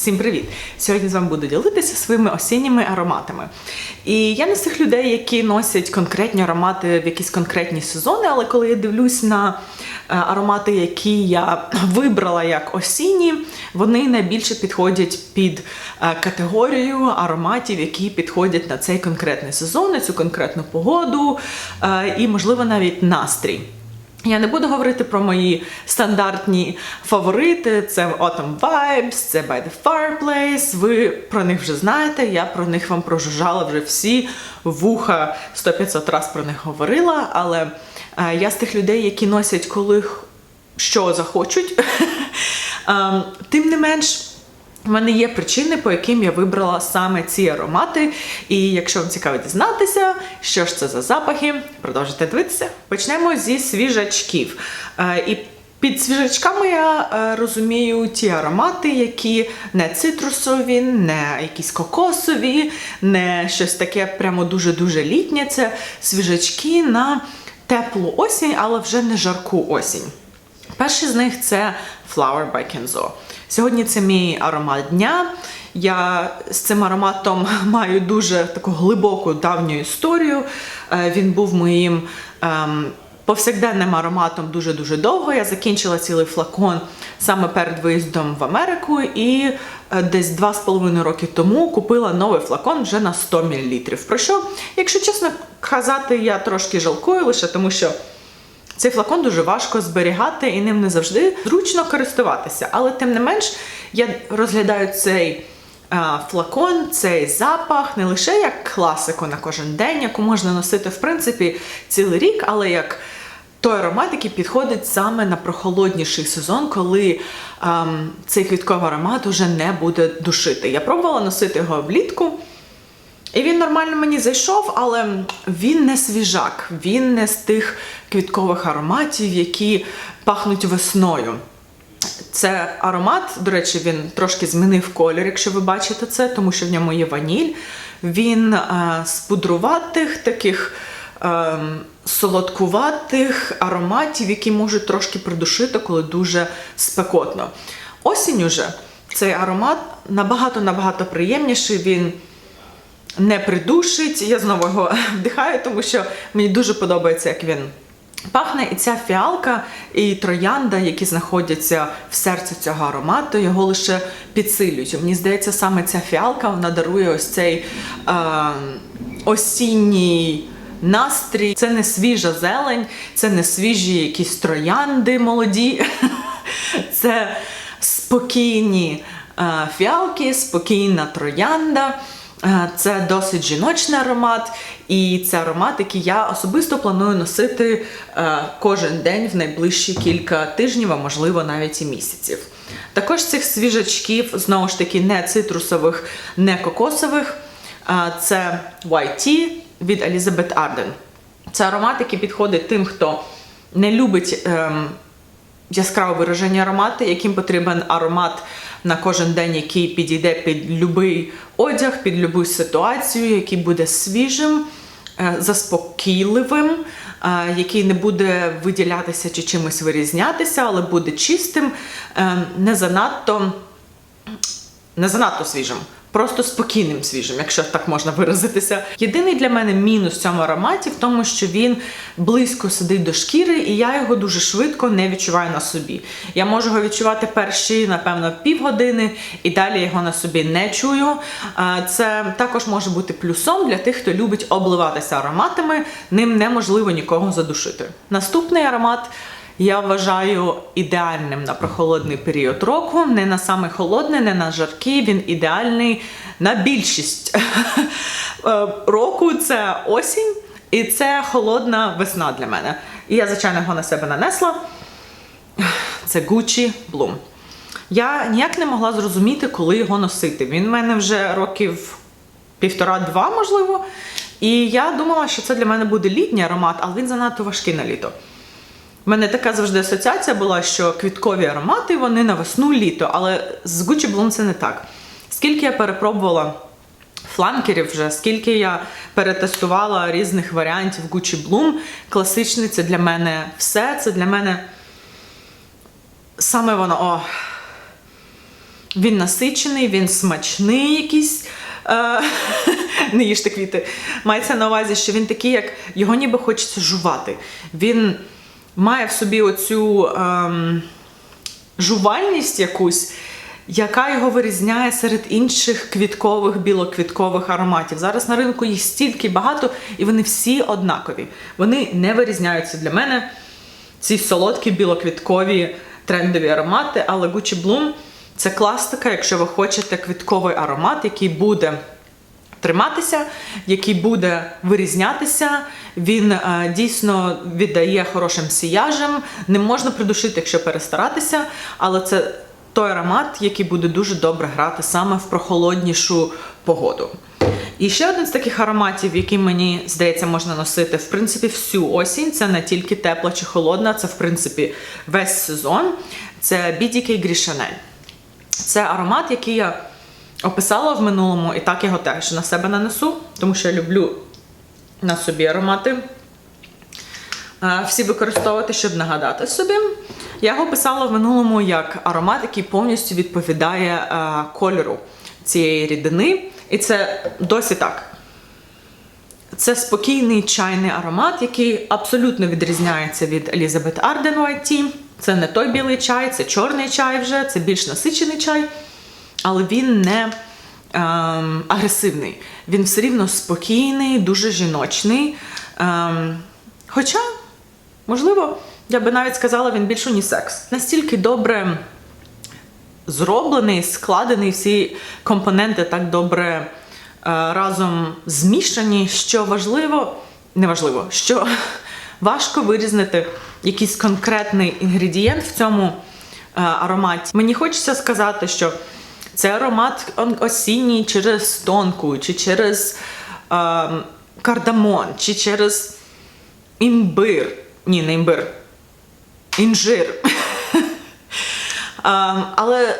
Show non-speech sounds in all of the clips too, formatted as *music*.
Всім привіт! Сьогодні з вами буду ділитися своїми осінніми ароматами. І я не з тих людей, які носять конкретні аромати в якісь конкретні сезони, але коли я дивлюсь на е, аромати, які я *clears throat* вибрала як осінні, вони найбільше підходять під е, категорію ароматів, які підходять на цей конкретний сезон, на цю конкретну погоду е, і, можливо, навіть настрій. Я не буду говорити про мої стандартні фаворити. Це Autumn Vibes, це By the Fireplace. Ви про них вже знаєте. Я про них вам прожужжала вже всі вуха 100-500 раз про них говорила. Але е, я з тих людей, які носять коли що захочуть. *laughs* Ем, Тим не менш. У мене є причини, по яким я вибрала саме ці аромати. І якщо вам цікаво дізнатися, що ж це за запахи, продовжуйте дивитися. Почнемо зі свіжачків. Е, І під свіжачками я е, розумію ті аромати, які не цитрусові, не якісь кокосові, не щось таке прямо дуже-дуже літнє. Це свіжачки на теплу осінь, але вже не жарку осінь. Перший з них це Flower by Kenzo. Сьогодні це мій аромат дня. Я з цим ароматом *laughs* маю дуже таку глибоку давню історію. Е, Він був моїм ем, повсякденним ароматом дуже-дуже довго. Я закінчила цілий флакон саме перед виїздом в Америку і е, десь два з половиною роки тому купила новий флакон вже на 100 мл. Про що, якщо чесно казати, я трошки жалкую лише тому, що цей флакон дуже важко зберігати і ним не завжди зручно користуватися. Але тим не менш, я розглядаю цей а, флакон, цей запах не лише як класику на кожен день, яку можна носити в принципі цілий рік, але як той аромат, який підходить саме на прохолодніший сезон, коли ам, цей квітковий аромат уже не буде душити. Я пробувала носити його влітку. І він нормально мені зайшов, але він не свіжак, він не з тих квіткових ароматів, які пахнуть весною. Це аромат, до речі, він трошки змінив колір, якщо ви бачите це, тому що в ньому є ваніль. Він е, з пудруватих таких е, солодкуватих ароматів, які можуть трошки придушити, коли дуже спекотно. Осінь уже цей аромат набагато-набагато приємніший. Він не придушить. Я знову його *laughs* вдихаю, тому що мені дуже подобається, як він пахне. І ця фіалка і троянда, які знаходяться в серці цього аромату, його лише підсилюють. Мені здається, саме ця фіалка вона дарує ось цей е, осінній. Настрій, це не свіжа зелень, це не свіжі якісь троянди молоді, *laughs* це спокійні е, фіалки, спокійна троянда. Е, Це досить жіночний аромат, і це аромат, який я особисто планую носити е, кожен день в найближчі кілька тижнів, а можливо навіть і місяців. Також цих свіжачків, знову ж таки, не цитрусових, не кокосових. е, Це Tea від Elizabeth Arden. Це аромат, який підходить тим, хто не любить ем, яскраво виражені аромати, яким потрібен аромат на кожен день, який підійде під будь-який одяг, під будь-яку ситуацію, який буде свіжим, е, заспокійливим, е, який не буде виділятися чи чимось вирізнятися, але буде чистим, е, не занадто не занадто свіжим, просто спокійним свіжим, якщо так можна виразитися. Єдиний для мене мінус в цьому ароматі в тому, що він близько сидить до шкіри, і я його дуже швидко не відчуваю на собі. Я можу його відчувати перші, напевно, півгодини, і далі його на собі не чую. Це також може бути плюсом для тих, хто любить обливатися ароматами. Ним неможливо нікого задушити. Наступний аромат. Я вважаю ідеальним на прохолодний період року, не на саме холодний, не на жаркий. Він ідеальний на більшість *laughs* е, року. Це осінь, і це холодна весна для мене. І я, звичайно, його на себе нанесла. Це Gucci Bloom. Я ніяк не могла зрозуміти, коли його носити. Він в мене вже років півтора-два, можливо. І я думала, що це для мене буде літній аромат, але він занадто важкий на літо. У мене така завжди асоціація була, що квіткові аромати вони на весну літо, але з Gucci Bloom це не так. Скільки я перепробувала фланкерів вже, скільки я перетестувала різних варіантів Gucci Bloom, класичний це для мене все. Це для мене саме воно. О, Він насичений, він смачний якийсь. Е, *laughs* не їжте квіти. Мається на увазі, що він такий, як його ніби хочеться жувати. Він має в собі оцю ем, жувальність якусь, яка його вирізняє серед інших квіткових, білоквіткових ароматів. Зараз на ринку їх стільки багато, і вони всі однакові. Вони не вирізняються для мене. Ці солодкі білоквіткові трендові аромати, але Gucci Bloom це класика, якщо ви хочете квітковий аромат, який буде триматися, який буде вирізнятися. Він е, дійсно віддає хорошим сіяжем. Не можна придушити, якщо перестаратися, але це той аромат, який буде дуже добре грати саме в прохолоднішу погоду. І ще один з таких ароматів, який мені здається можна носити в принципі всю осінь. Це не тільки тепла чи холодна, це в принципі весь сезон. Це BDK Chanel. Це аромат, який я описала в минулому, і так його теж на себе нанесу, тому що я люблю на собі аромати. е, Всі використовувати, щоб нагадати собі. Я його писала в минулому як аромат, який повністю відповідає е, кольору цієї рідини. І це досі так. Це спокійний чайний аромат, який абсолютно відрізняється від Elizabeth Arden White Tea. Це не той білий чай, це чорний чай вже, це більш насичений чай, але він не ем, агресивний. Він все рівно спокійний, дуже жіночний. Ем, хоча, можливо, я би навіть сказала, він більш унісекс. Настільки добре зроблений, складений, всі компоненти так добре е, разом змішані, що важливо, неважливо, що *laughs* важко вирізнити якийсь конкретний інгредієнт в цьому е, ароматі. Мені хочеться сказати, що це аромат осінній через тонку, чи через е, кардамон, чи через імбир. Ні, не імбир. Інжир. *laughs* Ем, але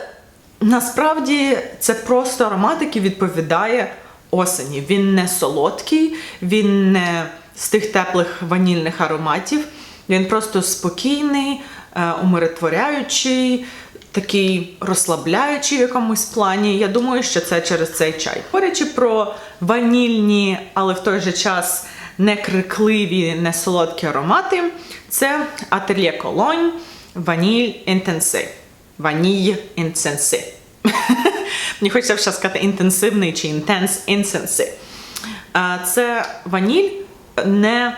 насправді це просто аромат, який відповідає осені. Він не солодкий, він не з тих теплих ванільних ароматів. Він просто спокійний, е, умиротворяючий, такий розслабляючий в якомусь плані. Я думаю, що це через цей чай. Говорячи про ванільні, але в той же час не крикливі, не солодкі аромати, це Atelier Cologne Ваніль Інтенси. Ваніль інтенси. *laughs* Мені хочеться ще сказати інтенсивний чи інтенс інсенси. Це ваніль не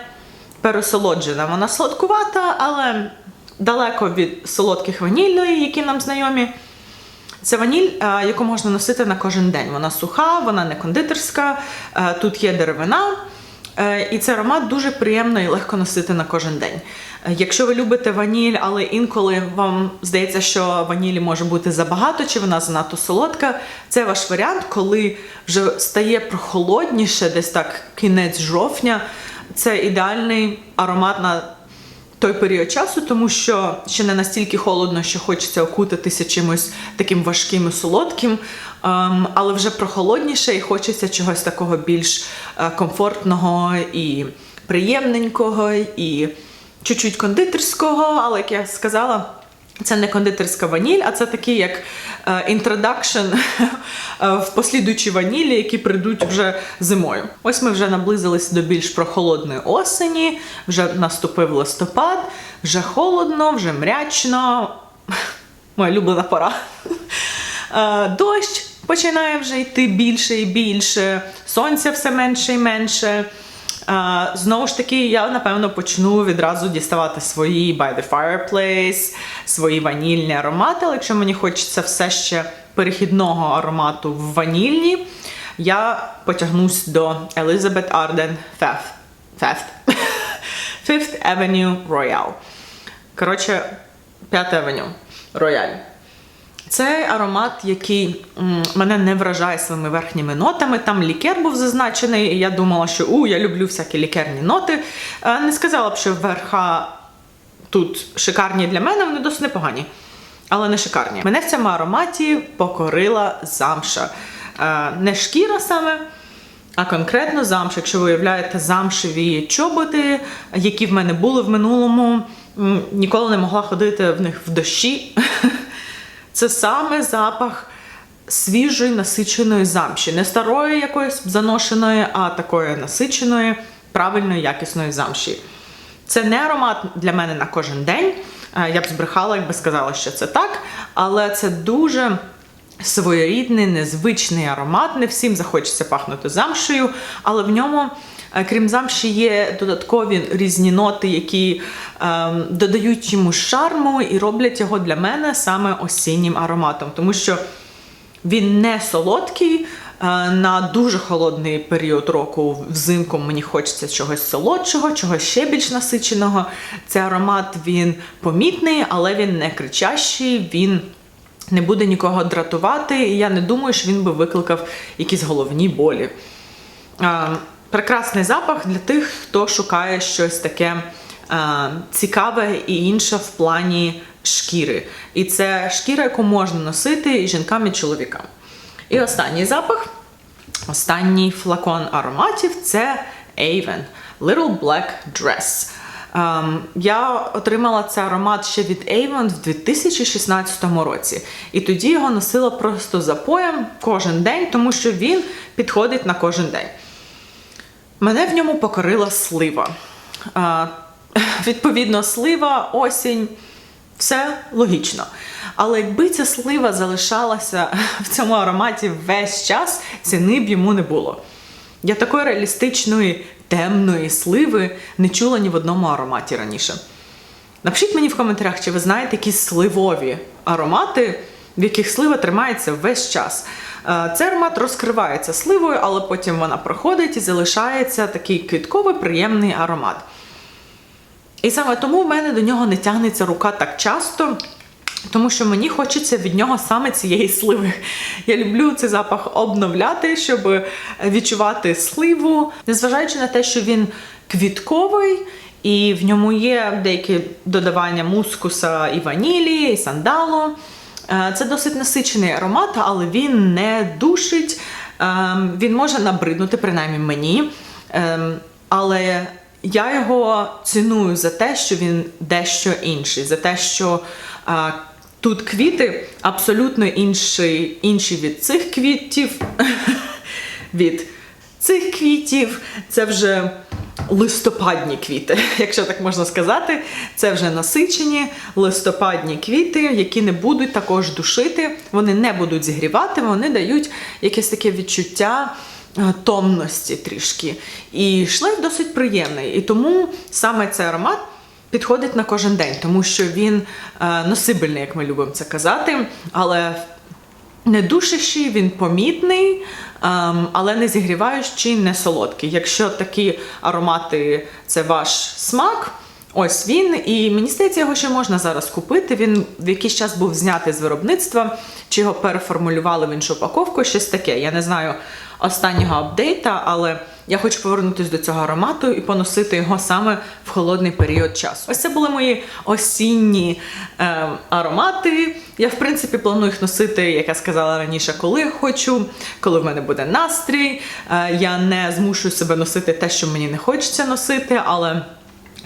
пересолоджена. Вона солодкувата, але далеко від солодких ванільної, які нам знайомі. Це ваніль, е, яку можна носити на кожен день. Вона суха, вона не кондитерська, е, тут є деревина. Е, І цей аромат дуже приємно і легко носити на кожен день. Якщо ви любите ваніль, але інколи вам здається, що ванілі може бути забагато, чи вона занадто солодка, це ваш варіант, коли вже стає прохолодніше, десь так кінець жовтня. Це ідеальний аромат на той період часу, тому що ще не настільки холодно, що хочеться окутатися чимось таким важким і солодким, ем, але вже прохолодніше і хочеться чогось такого більш е, комфортного і приємненького, і чуть-чуть кондитерського, але як я сказала. Це не кондитерська ваніль, а це такий як інтродакшн *laughs* в послідуючі ванілі, які прийдуть вже зимою. Ось ми вже наблизились до більш прохолодної осені, вже наступив листопад, вже холодно, вже мрячно. *laughs* Моя улюблена пора. *laughs* Е, Дощ починає вже йти більше і більше, сонця все менше і менше. Знову ж таки, я напевно почну відразу діставати свої by the fireplace, свої ванільні аромати. Але якщо мені хочеться все ще перехідного аромату в ванільні, я потягнусь до Elizabeth Arden Fifth, Fifth, *laughs* Avenue Royale. Коротше, П'ята авеню Рояль. Це аромат, який мене не вражає своїми верхніми нотами. Там лікер був зазначений, і я думала, що у, я люблю всякі лікерні ноти. Не сказала б, що верха тут шикарні для мене, вони досить непогані, але не шикарні. Мене в цьому ароматі покорила замша. Не шкіра саме. А конкретно замш, якщо ви уявляєте замшеві чоботи, які в мене були в минулому, ніколи не могла ходити в них в дощі. *laughs* Це саме запах свіжої насиченої замші. Не старої якоїсь заношеної, а такої насиченої, правильної, якісної замші. Це не аромат для мене на кожен день. Е, Я б збрехала, якби сказала, що це так, але це дуже своєрідний, незвичний аромат. Не всім захочеться пахнути замшею, але в ньому, крім замші, є додаткові різні ноти, які ем, додають йому шарму і роблять його для мене саме осіннім ароматом, тому що він не солодкий. е, На дуже холодний період року взимку мені хочеться чогось солодшого, чогось ще більш насиченого. Цей аромат він помітний, але він не кричащий, він не буде нікого дратувати. І я не думаю, що він би викликав якісь головні болі. Прекрасний запах для тих, хто шукає щось таке е, цікаве і інше в плані шкіри. І це шкіра, яку можна носити і жінкам і чоловікам. І останній запах, останній флакон ароматів це Avon Little Black Dress. Ем, я отримала цей аромат ще від Avon в 2016 році. І тоді його носила просто запоєм кожен день, тому що він підходить на кожен день. Мене в ньому покорила слива. А, відповідно, слива, осінь, все логічно. Але якби ця слива залишалася в цьому ароматі весь час, ціни б йому не було. Я такої реалістичної темної сливи не чула ні в одному ароматі раніше. Напишіть мені в коментарях, чи ви знаєте якісь сливові аромати, в яких слива тримається весь час. Е, Цей розкривається сливою, але потім вона проходить і залишається такий квітковий приємний аромат. І саме тому в мене до нього не тягнеться рука так часто, тому що мені хочеться від нього саме цієї сливи. Я люблю цей запах обновляти, щоб відчувати сливу, незважаючи на те, що він квітковий. І в ньому є деякі додавання мускуса і ванілі, і сандалу. Е, Це досить насичений аромат, але він не душить. Ем, Він може набриднути, принаймні мені. Ем, Але я його ціную за те, що він дещо інший, за те, що е, тут квіти абсолютно інші, інші від цих квітів. *laughs* від цих квітів. Це вже листопадні квіти, *laughs* якщо так можна сказати. Це вже насичені листопадні квіти, які не будуть також душити, вони не будуть зігрівати, вони дають якесь таке відчуття. е, Томності трішки. І шлейф досить приємний. І тому саме цей аромат підходить на кожен день, тому що він е, носибельний, як ми любимо це казати. Але не душащий, він помітний, ем, але не зігріваючий, не солодкий. Якщо такі аромати це ваш смак, ось він. І мені здається, його ще можна зараз купити. Він в якийсь час був знятий з виробництва, чи його переформулювали в іншу упаковку, щось таке. Я не знаю останнього апдейта, але я хочу повернутися до цього аромату і поносити його саме холодний період часу. Ось це були мої осінні е, аромати. Я, в принципі, планую їх носити, як я сказала раніше, коли хочу, коли в мене буде настрій. Е, я не змушую себе носити те, що мені не хочеться носити, але.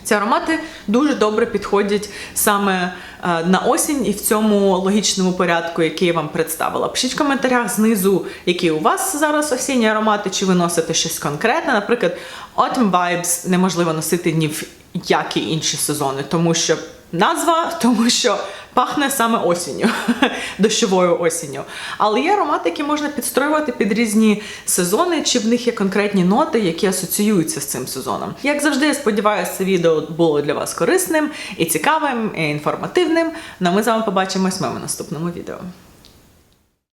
Ці аромати дуже добре підходять саме е, на осінь і в цьому логічному порядку, який я вам представила. Пишіть в коментарях знизу, які у вас зараз осінні аромати, чи ви носите щось конкретне. Наприклад, Autumn Vibes неможливо носити ні в які інші сезони, тому що назва, *laughs* тому що пахне саме осінню, *laughs* дощовою осінню. Але є аромати, які можна підстроювати під різні сезони, чи в них є конкретні ноти, які асоціюються з цим сезоном. Як завжди, я сподіваюся, це відео було для вас корисним і цікавим, і інформативним. Ну а ми з вами побачимось в моєму наступному відео.